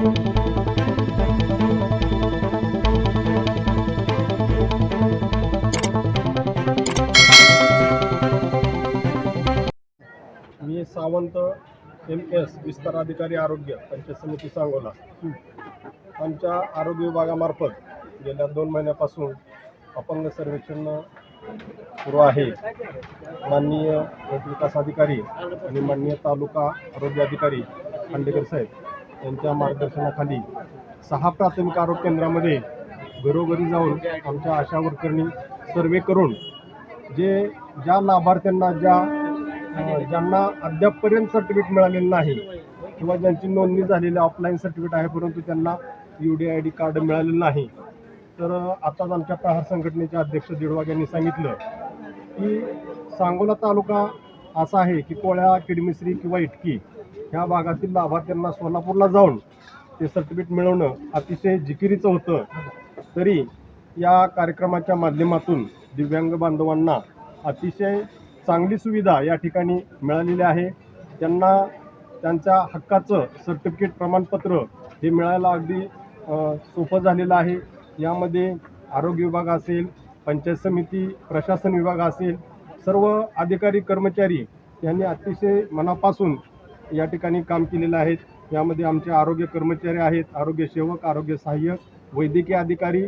मी Sawant M S विस्तार अधिकारी आरोग्य पंचायत समिती सांगोला. आमच्या आरोग्य विभागामार्फत गेल्या दोन महिन्यापासून अपंग सर्वेक्षण सुरू आहे. माननीय विकास अधिकारी आणि माननीय तालुका आरोग्य अधिकारी खांडेकर साहेब. यांच्या मार्गदर्शनाखाली सहा प्राथमिक आरोग्य केंद्रामध्ये घरोघरी जाऊन आमच्या आशा वर्करनी सर्वे करून जे ज्या लाभार्थ्यांना ज्या ज्यांना अद्यापपर्यंत सर्टिफिकेट मिळालेलं नाही किंवा ज्यांची नोंदणी झालेली ऑफलाईन सर्टिफिकेट आहे परंतु त्यांना U D I D card मिळालेलं नाही तर आताच आमच्या प्रहार संघटनेचे अध्यक्ष दिडवाग यांनी सांगितलं की सांगोला तालुका असा आहे की कोळ्या किडमिसरी किंवा इटकी ह्या भागातील लाभार्थ्यांना सोलापूरला जाऊन ते सर्टिफिकेट मिळवणं अतिशय जिकिरीचं होतं. तरी या कार्यक्रमाच्या माध्यमातून दिव्यांग बांधवांना अतिशय चांगली सुविधा या ठिकाणी मिळालेली आहे. त्यांना त्यांच्या हक्काचं सर्टिफिकेट प्रमाणपत्र हे मिळायला अगदी सोपं झालेलं आहे. यामध्ये आरोग्य विभाग असेल पंचायत समिती प्रशासन विभाग असेल सर्व अधिकारी कर्मचारी यांनी अतिशय मनापासून या ठिकाणी काम केलेलं आहे. यामध्ये आमचे आरोग्य कर्मचारी आहेत आरोग्य सेवक आरोग्य सहाय्यक वैद्यकीय अधिकारी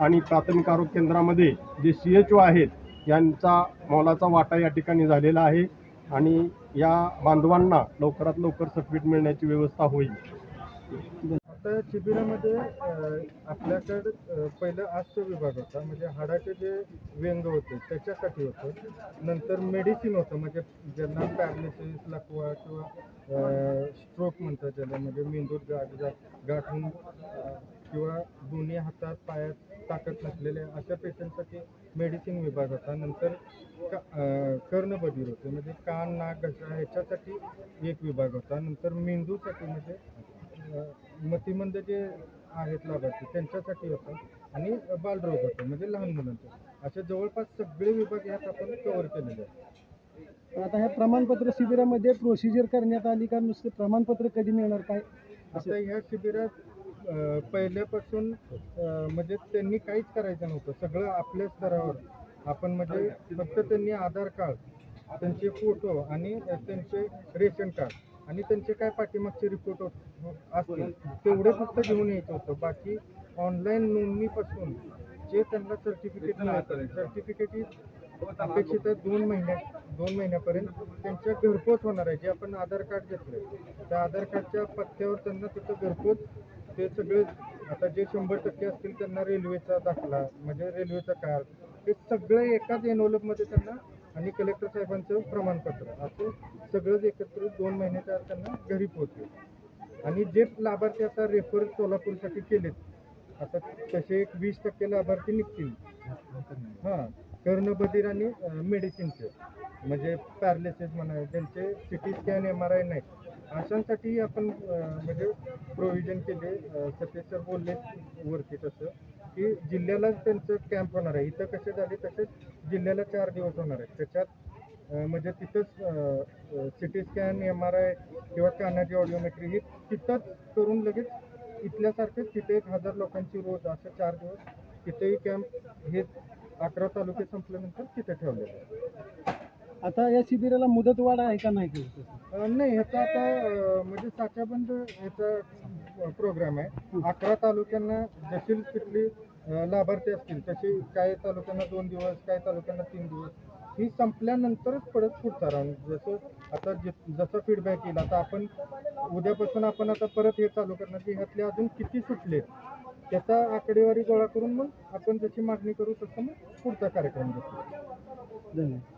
आणि प्राथमिक आरोग्य केंद्रामध्ये जे सी एच ओ आहेत यांचा मोलाचा वाटा या ठिकाणी झालेला आहे आणि या बांधवांना लवकरात लवकर सर्टिफिकेट मिळण्याची व्यवस्था होईल. आता शिबिरामध्ये आपल्याकडं पहिलं आस्त विभाग होता म्हणजे हाडाचे जे व्यंग होते त्याच्यासाठी होतं. नंतर मेडिसिन होतं म्हणजे ज्यांना पॅरालिसिस लकवा किंवा स्ट्रोक म्हणतात ज्याला म्हणजे मेंदूत गाठ जा गाठून किंवा दोन्ही हातात पायात ताकद नसलेले अशा पेशंटसाठी मेडिसिन विभाग होता. नंतर का कर्णबधीर होते म्हणजे कान नाक घसा ह्याच्यासाठी एक विभाग होता. नंतर मेंदूसाठी म्हणजे मतिमंद जे आहेत लाभार्थी त्यांच्यासाठी होतं आणि बालरोग होतं म्हणजे लहान मुलांचं. असे जवळपास सगळे विभाग यात आपण कव्हर केलेले आहेत. आता ह्या प्रमाणपत्र शिबिरामध्ये प्रोसिजर करण्यात आली का? नुसते प्रमाणपत्र कधी मिळणार काय? आता ह्या शिबिरात अ, पहिल्यापासून अ, म्हणजे त्यांनी काहीच करायचं नव्हतं. सगळं आपल्या स्तरावर. आपण म्हणजे फक्त त्यांनी आधार कार्ड त्यांचे फोटो आणि त्यांचे रेशन कार्ड आणि त्यांचे काय पाठीमागचे रिपोर्ट असतील तेवढे फक्त घेऊन यायचं होतं. बाकी ऑनलाईन नोंदणीपासून जे त्यांना सर्टिफिकेट मिळतं सर्टिफिकेट अपेक्षित आहे दोन महिन्या दोन महिन्यापर्यंत त्यांच्या घरपोच होणार आहे. जे आपण आधार कार्ड घेतलं त्या आधार कार्डच्या पत्त्यावर त्यांना तिथं घरपोच ते सगळे आता जे शंभर टक्के असतील त्यांना रेल्वेचा दाखला म्हणजे रेल्वेचा कार्ड हे सगळं एकाच एनवलपमध्ये त्यांना आणि कलेक्टर साहेबांचं प्रमाणपत्र. असं सगळंच एकत्र दोन महिन्याच्या आत त्यांना घरी पोहोचेल. आणि जे लाभार्थी आता रेफर सोलापूरसाठी केलेत आता तसे एक वीस टक्के लाभार्थी निघतील. हां कर्णबधीर आणि मेडिसिनचे म्हणजे पॅरालिसिस म्हणा त्यांचे CT scan M R I नाही. अशांसाठी आपण म्हणजे प्रोव्हिजन केले. अं, सर बोलले वरती तसं. की जिल्ह्यालाच त्यांचं कॅम्प होणार आहे. इथं कसे झाले तसेच जिल्ह्याला चार दिवस होणार आहे त्याच्यात म्हणजे तिथंच C T scan M R I किंवा कानाची ऑडिओमेट्री ही तिथंच करून लगेच इथल्यासारखेच तिथे एक हजार लोकांची रोज असं चार दिवस तिथेही कॅम्प हे अकरा तालुके संपल्यानंतर तिथे ठेवलेले आहे. आता या शिबिराला मुदतवाढ आहे का नाही? नाही ह्याचा आता म्हणजे साच्याबंद ह्याचा प्रोग्राम आहे. अकरा तालुक्यांना जशी तिथली लाभार्थी असतील तसे काही तालुक्यांना दोन दिवस काही तालुक्यांना तीन दिवस ही संपल्यानंतरच परत पुढचा राऊंड जसं आता जे- जसा फीडबॅक येईल आता आपण उद्यापासून आपण आता परत हे चालू करणार की ह्यातले अजून किती सुटले त्याचा आकडेवारी गोळा करून मग आपण जशी मागणी करू तसं मग पुढचा कार्यक्रम घेतो धन्यवाद.